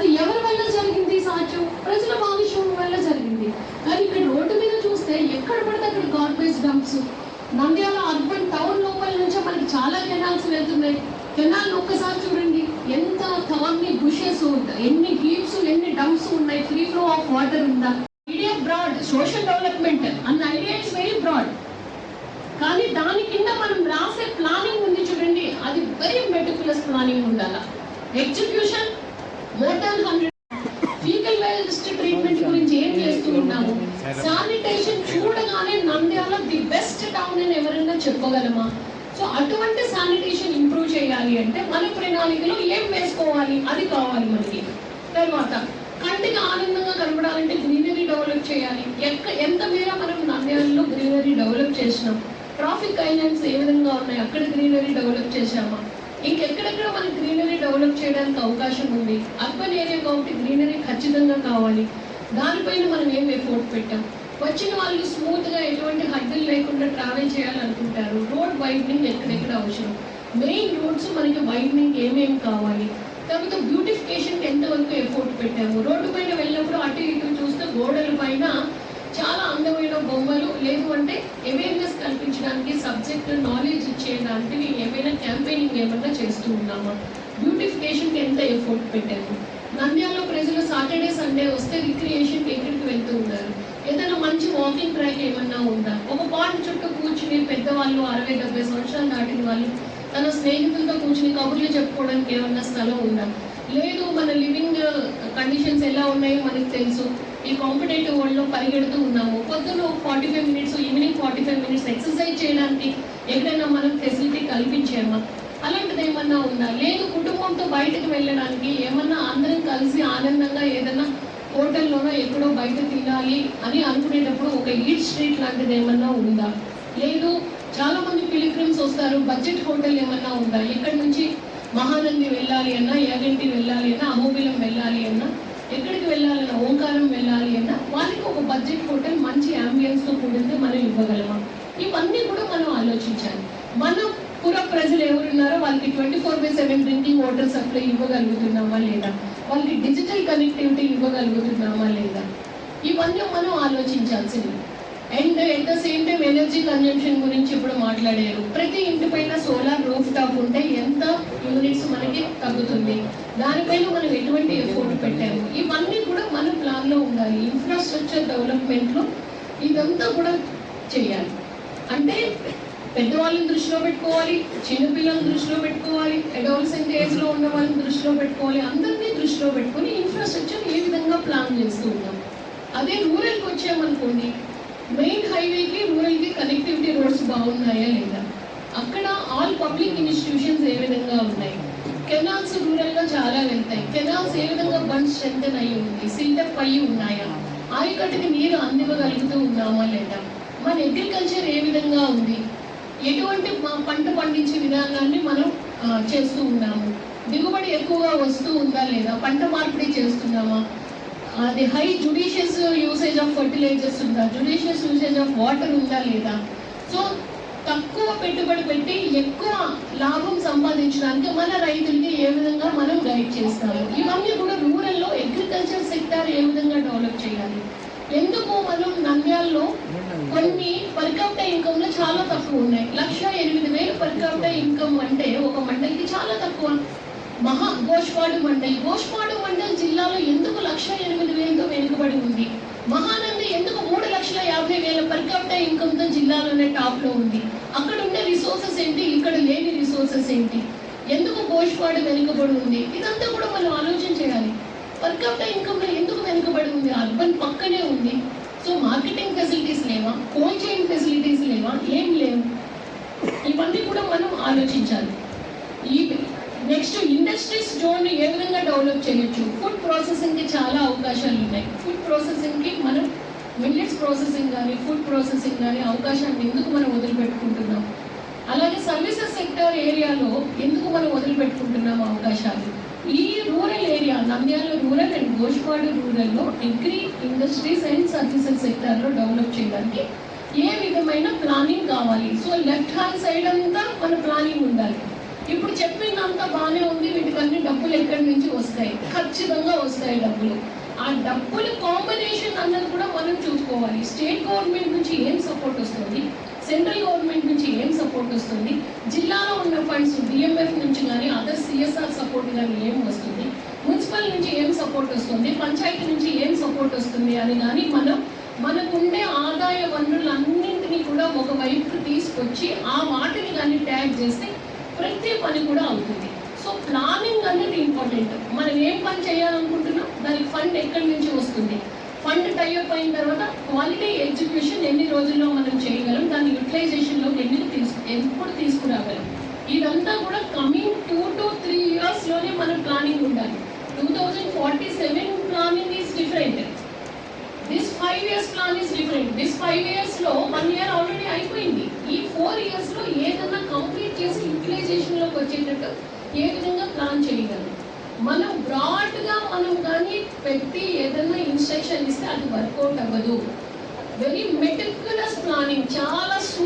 అది ఎవరి వల్ల జరిగింది సాధ్యం? ప్రజల భాగస్వామ్యం వల్ల జరిగింది. కానీ ఇక్కడ రోడ్డు మీద చూస్తే ఎక్కడ పడితే అక్కడ garbage dumps Nandyal urban town లోపల నుంచే మనకి చాలా కెనాల్స్ వెళ్తున్నాయి. కెనాల్ ఒక్కసారి చూడండి. ఎంత థర్నీ బుషెస్ ఎన్ని హీప్స్ ఎన్ని డంప్స్ ఉన్నాయి. ఫ్రీ ఫ్లో ఆఫ్ వాటర్ ఉందా? ఐడియా బ్రాడ్ సోషల్ డెవలప్మెంట్ అన్న ఐడియా ఇస్ వెరీ బ్రాడ్ కానీ దాని కింద మనం రాసే ప్లానింగ్ ఉంది చూడండి. అది వెరీ మెటికులస్ ప్లానింగ్ ఉండాల. Execution more hundred faecal waste treatment గురించి ఏం చేస్తూ ఉన్నాము? శానిటేషన్ చూడగానే నంద్యాల ది బెస్ట్ టౌన్ అని ఎవరైనా చెప్పగలమా? సో అటువంటి శానిటేషన్ ఇంప్రూవ్ చేయాలి అంటే మన ప్రణాళికలో ఏం వేసుకోవాలి? అది కావాలి మనకి. తర్వాత కంటికి ఆనందంగా కనబడాలంటే గ్రీనరీ డెవలప్ చేయాలి. ఎక్క ఎంత మేర మనం నంద్యాలలో గ్రీనరీ డెవలప్ చేసినాం? ట్రాఫిక్ ఐలాండ్స్ ఏ విధంగా ఉన్నాయి? అక్కడ గ్రీనరీ డెవలప్ చేశామా? ఇంకెక్కడెక్కడ మనం గ్రీనరీ డెవలప్ చేయడానికి అవకాశం ఉంది. అర్బన్ ఏరియా కాబట్టి గ్రీనరీ ఖచ్చితంగా కావాలి. దానిపైన మనం ఏం ఎఫోర్ట్ పెట్టాం? వచ్చిన వాళ్ళు స్మూత్గా ఎటువంటి హద్దులు లేకుండా ట్రావెల్ చేయాలనుకుంటారు. రోడ్ వైడ్నింగ్ ఎక్కడెక్కడ అవసరం? మెయిన్ రోడ్స్ మనకి వైడ్నింగ్ ఏమేమి కావాలి? తర్వాత బ్యూటిఫికేషన్ ఎంతవరకు ఎఫోర్ట్ పెట్టాము? రోడ్డు పైన వెళ్ళినప్పుడు అటు ఇటు చూస్తే గోడల పైన చాలా అందమైన బొమ్మలు లేదు అంటే అవేర్నెస్ కల్పించడానికి సబ్జెక్ట్ నాలెడ్జ్ ఇచ్చేయడానికి ఏమైనా క్యాంపెయినింగ్ ఏమైనా చేస్తూ ఉన్నామా? బ్యూటిఫికేషన్కి ఎంత ఎఫోర్ట్ పెట్టాము నంద్యాలలో ప్రజలు సాటర్డే సండే వస్తే రిక్రియేషన్కి ఎక్కడికి వెళ్తూ ఉన్నారు. ఏదైనా మంచి వాకింగ్ ట్రాక్ ఏమన్నా ఉందా? ఒక పాయింట్ చుట్టూ కూర్చుని పెద్దవాళ్ళు అరవై డెబ్బై సంవత్సరాలు దాటిన వాళ్ళు తన స్నేహితులతో కూర్చుని కబుర్లు చెప్పుకోవడానికి ఏమన్నా స్థలం ఉందా? లేదు మన లివింగ్ కండిషన్స్ ఎలా ఉన్నాయో మనకి తెలుసు. ఈ కాంపిటేటివ్ వరల్డ్లో పరిగెడుతూ ఉన్నాము. పొద్దున forty five minutes evening forty five minutes exercise చేయడానికి ఎక్కడైనా మనం ఫెసిలిటీ కల్పించామా? అలాంటిది ఏమన్నా ఉందా? లేదు కుటుంబంతో బయటకు వెళ్ళడానికి ఏమన్నా అందరం కలిసి ఆనందంగా ఏదైనా హోటల్లోనో ఎక్కడో బయట తినాలి అని అనుకునేటప్పుడు ఒక ఈట్ స్ట్రీట్ లాంటిది ఏమన్నా ఉందా? లేదు చాలామంది పిలిగ్రిమ్స్ వస్తారు. బడ్జెట్ హోటల్ ఏమన్నా ఉందా? ఎక్కడి నుంచి మహానంది వెళ్ళాలి అన్నా యాగంటి వెళ్ళాలి అన్నా అమోబిలం వెళ్ళాలి అన్నా ఎక్కడికి వెళ్ళాలన్నా ఓంకారం వెళ్ళాలి అన్నా వాళ్ళకి ఒక బడ్జెట్ హోటల్ మంచి అంబియన్స్తో కూడింది మనం ఇవ్వగలమా? ఇవన్నీ కూడా మనం ఆలోచించాలి. మన పుర ప్రజలు ఎవరున్నారో వాళ్ళకి twenty four by seven drinking water supply ఇవ్వగలుగుతున్నామా లేదా? వాళ్ళకి డిజిటల్ కనెక్టివిటీ ఇవ్వగలుగుతున్నామా లేదా? ఇవన్నీ మనం ఆలోచించాల్సింది. And at the same time energy consumption గురించి ఇప్పుడు మాట్లాడారు. ప్రతి ఇంటి పైన సోలార్ రూఫ్ టాప్ ఉంటే యూనిట్స్ మనకి తగ్గుతుంది. దానిపైన మనం ఎటువంటి ఎఫోర్ట్ పెట్టాము? ఇవన్నీ కూడా మన ప్లాన్లో ఉండాలి. ఇన్ఫ్రాస్ట్రక్చర్ డెవలప్మెంట్లో ఇదంతా కూడా చేయాలి. అంటే పెద్దవాళ్ళని దృష్టిలో పెట్టుకోవాలి చిన్నపిల్లల్ని దృష్టిలో పెట్టుకోవాలి అడాలసెంట్ ఏజ్లో ఉన్న వాళ్ళని దృష్టిలో పెట్టుకోవాలి. అందరినీ దృష్టిలో పెట్టుకొని ఇన్ఫ్రాస్ట్రక్చర్ ఏ విధంగా ప్లాన్ చేస్తూ ఉన్నాం. అదే రూరల్కి వచ్చామనుకోండి మెయిన్ హైవేకి రూరల్కి కనెక్టివిటీ రోడ్స్ బాగున్నాయా లేదా? అక్కడ ఆల్ పబ్లిక్ ఇన్స్టిట్యూషన్స్ ఏ విధంగా ఉన్నాయి? కెనాల్స్ రూరల్గా చాలా వెళ్తాయి. కెనాల్స్ ఏ విధంగా బండ్ స్ట్రెంగ్ అయి ఉంది? సిల్టప్ అయ్యి ఉన్నాయా? ఆయకట్టుకి నీరు అందివ్వగలుగుతూ ఉన్నామా లేదా? మన అగ్రికల్చర్ ఏ విధంగా ఉంది? ఎటువంటి మా- పంట పండించే విధానాన్ని మనం చేస్తూ ఉన్నాము? దిగుబడి ఎక్కువగా వస్తూ ఉందా లేదా? పంట మార్పిడి చేస్తున్నామా? అది high judicious usage of fertilisers ఉందా? జుడిషియస్ యూసేజ్ ఆఫ్ వాటర్ ఉందా లేదా? సో తక్కువ పెట్టుబడి పెట్టి ఎక్కువ లాభం సంపాదించడానికి మన రైతులకి ఏ విధంగా మనం గైడ్ చేస్తాము ఇవన్నీ కూడా రూరల్లో అగ్రికల్చర్ సెక్టార్ ఏ విధంగా డెవలప్ చేయాలి? ఎందుకు మనం నంద్యాలలో కొన్ని పర్ క్యాపిటల్ చాలా తక్కువ ఉన్నాయి. లక్ష ఎనిమిది వేలు పర్ క్యాపిటల్ ఇన్కమ్ అంటే ఒక మండలికి చాలా తక్కువ. మహా గోష్పాడు మండల్. గోష్పాడు మండల్ జిల్లాలో ఎందుకు లక్ష ఎనిమిది వేలతో వెనుకబడి ఉంది? మహానంది ఎందుకు మూడు లక్షల యాభై వేల పర్ క్యాపిటల్ జిల్లాలోనే టాప్లో ఉంది? రిసోర్సెస్ ఏంటి? ఇక్కడ లేని రిసోర్సెస్ ఏంటి? ఎందుకు గోష్పాడు వెనుకబడి ఉంది? ఇదంతా కూడా మనం ఆలోచన చేయాలి. వర్కౌట్ క్యాపిటల్ ఇన్కమ్ ఎందుకు వెనుకబడి ఉంది? అర్బన్ పక్కనే ఉంది. సో మార్కెటింగ్ ఫెసిలిటీస్ లేవా? కోల్డ్ చైన్ ఫెసిలిటీస్ లేవా? ఏం లేవు. ఇవన్నీ కూడా మనం ఆలోచించాలి. ఈ నెక్స్ట్ ఇండస్ట్రీస్ జోన్ ఏ విధంగా డెవలప్ చేయొచ్చు? ఫుడ్ ప్రాసెసింగ్కి చాలా అవకాశాలు ఉన్నాయి. ఫుడ్ ప్రాసెసింగ్కి మనం మిల్లెట్స్ ప్రాసెసింగ్ కానీ ఫుడ్ ప్రాసెసింగ్ కానీ అవకాశాన్ని ఎందుకు మనం వదిలిపెట్టుకుంటున్నాం? అలాగే సర్వీసెస్ సెక్టర్ ఏరియాలో ఎందుకు మనం వదిలిపెట్టుకుంటున్నాం అవకాశాలు? ఈ rural area Nandyal rural and Gospadu రూరల్లో అగ్రి ఇండస్ట్రీస్ అండ్ సర్వీసెస్ సెక్టార్లో డెవలప్ చేయడానికి ఏ విధమైన ప్లానింగ్ కావాలి? సో లెఫ్ట్ హ్యాండ్ సైడ్ అంతా మన ప్లానింగ్ ఉండాలి. ఇప్పుడు చెప్పిందంతా బాగానే ఉంది వీటికన్నీ డబ్బులు ఎక్కడి నుంచి వస్తాయి? ఖచ్చితంగా వస్తాయి డబ్బులు. ఆ డబ్బుల కాంబినేషన్ అన్నది కూడా మనం చూసుకోవాలి. స్టేట్ గవర్నమెంట్ నుంచి ఏం సపోర్ట్ వస్తుంది? సెంట్రల్ గవర్నమెంట్ నుంచి ఏం సపోర్ట్ వస్తుంది? జిల్లాలో ఉన్న ఫండ్స్ డిఎంఎఫ్ నుంచి కానీ అదర్ సిఎస్ఆర్ సపోర్ట్ కానీ ఏం వస్తుంది? మున్సిపల్ నుంచి ఏం సపోర్ట్ వస్తుంది? పంచాయతీ నుంచి ఏం సపోర్ట్ వస్తుంది అని కానీ మనం మనకుండే ఆదాయ వనరులన్నింటినీ కూడా ఒక వైపు తీసుకొచ్చి ఆ వాటిని కానీ ట్యాగ్ చేస్తే ప్రతి పని కూడా అవుతుంది. సో ప్లానింగ్ అనేది ఇంపార్టెంట్ మనం ఏం పని చేయాలనుకుంటున్నాం? దానికి ఫండ్ ఎక్కడి నుంచి వస్తుంది? ఫండ్ టైఅప్ అయిన తర్వాత క్వాలిటీ ఎగ్జిక్యూషన్ ఎన్ని రోజుల్లో మనం చేయగలం దాని యూటిలైజేషన్లోకి ఎన్ని తీసుకు ఎప్పుడు తీసుకురాగలం? ఇదంతా కూడా కమింగ్ టూ టు త్రీ ఇయర్స్లోనే మన ప్లానింగ్ ఉండాలి. Two thousand forty seven planning is different. This five years plan is different this five ఇయర్స్లో వన్ ఇయర్ ఆల్రెడీ అయిపోయింది. ఈ ఫోర్ ఇయర్స్లో ఏదన్నా కంప్లీట్ చేసి యూటిలైజేషన్లోకి వచ్చేటట్టు ఏ విధంగా ప్లాన్ చేయగలం? మనం బ్రాడ్గా మనం కానీ పెట్టి ఏదైనా ఇన్స్ట్రక్షన్ ఇస్తే అది వర్కౌట్ అవ్వదు. వెరీ మెటిక్యులస్ ప్లానింగ్ చాలా సూ